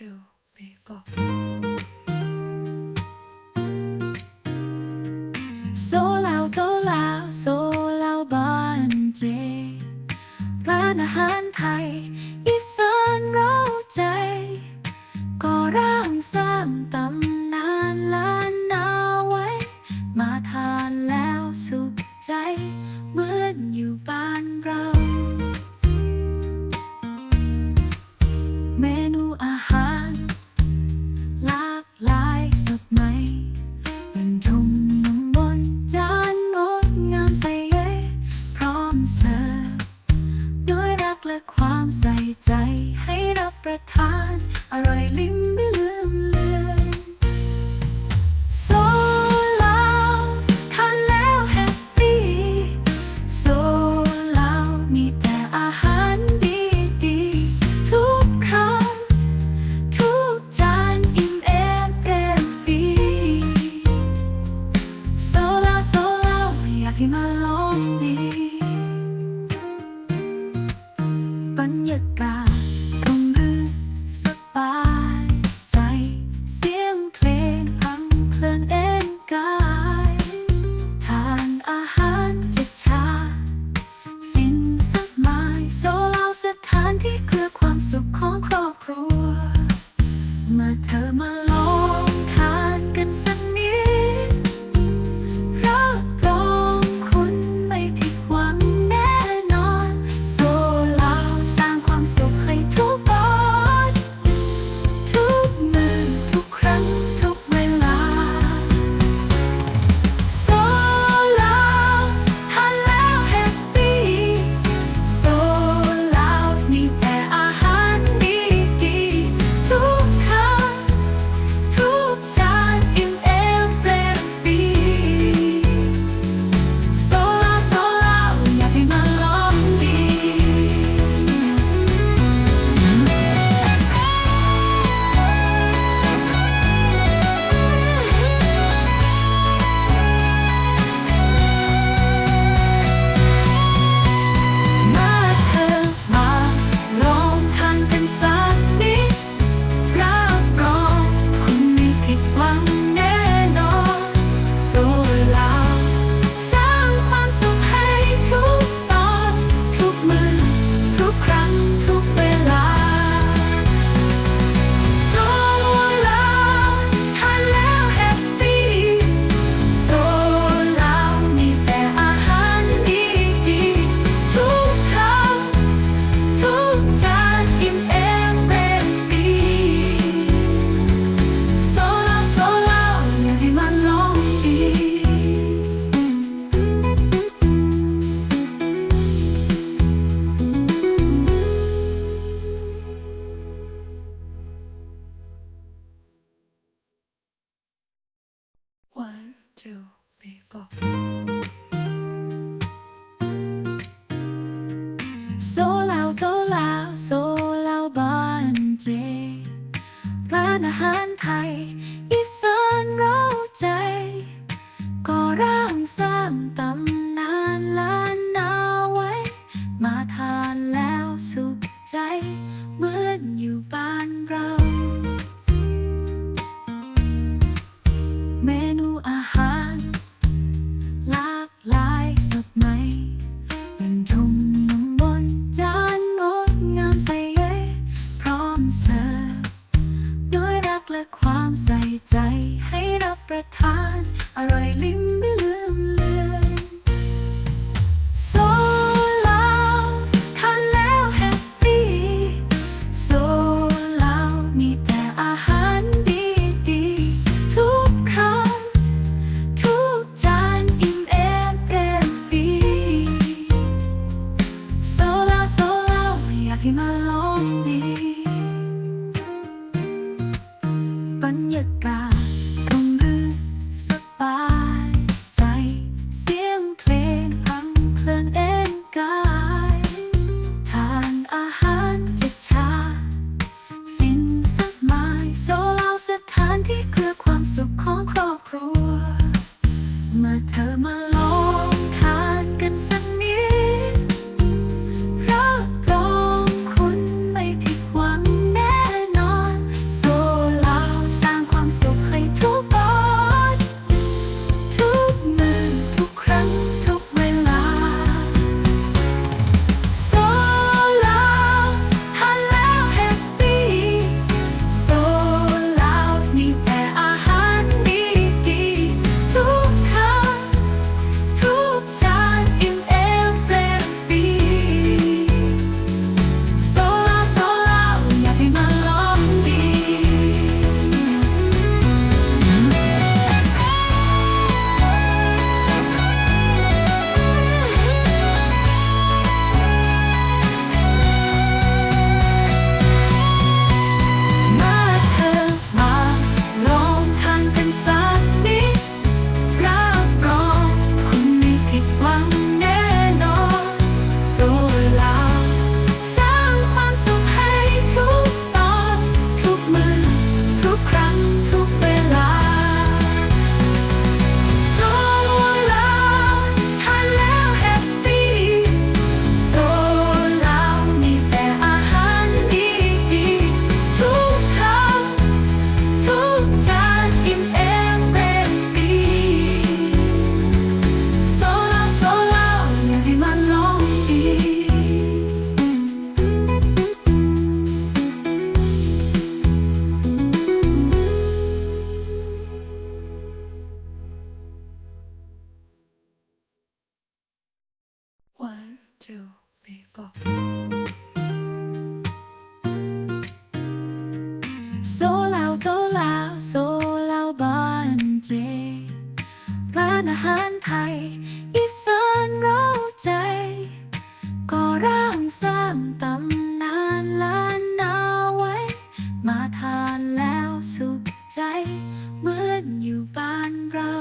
to make up. Số lao số lao số lao ban chế Rana han thai านอาหารไทย อีสานเราใจ ก็ร่างสร้างตำ ให้มาลองดี บรรยากาศลมรื่นสบายใจ เสียงเพลงพังเพลินเอ็นกายทานอาหารจิตชาฟินสักไม้โซลาสถานที่เพื่อความสุขของครอบครัว มาเธอมา โซลาโซลาโซลาบ้านเจ ร้านอาหารไทย อีสานเราใจ ก็ร่างสร้างตำนานล้านนาไวมาทานแล้วสุขใจ เหมือนอยู่บ้านเรา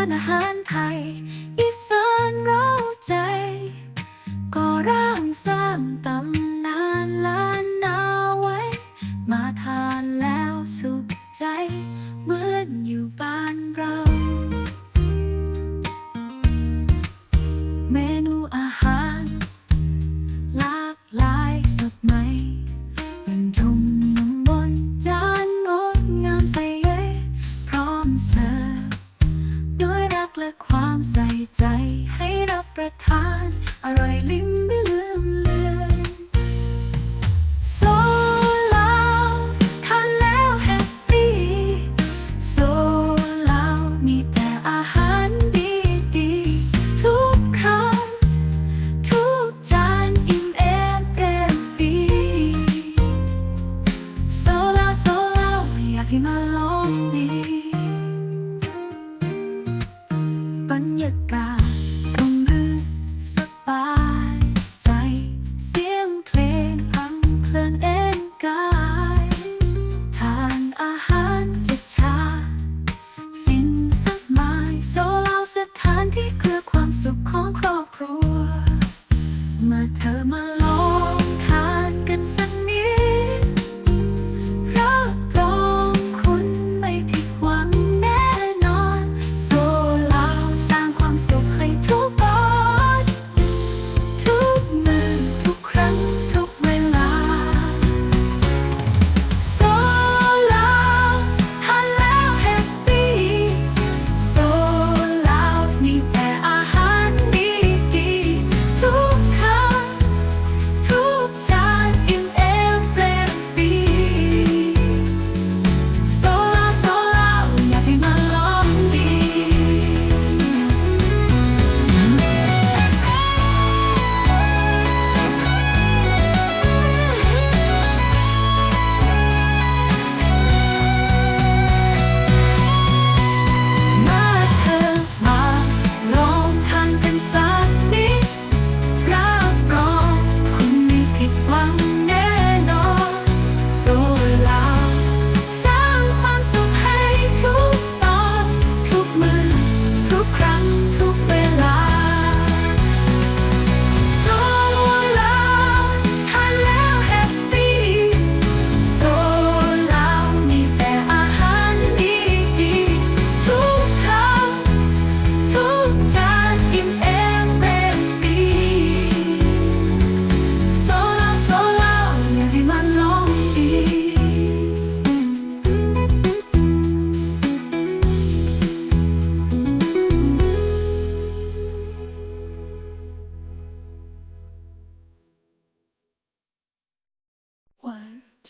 านอาหารไทย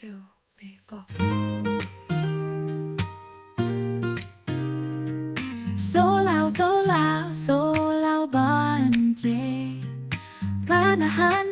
to. Số lao số lao số lao ban chế Rana han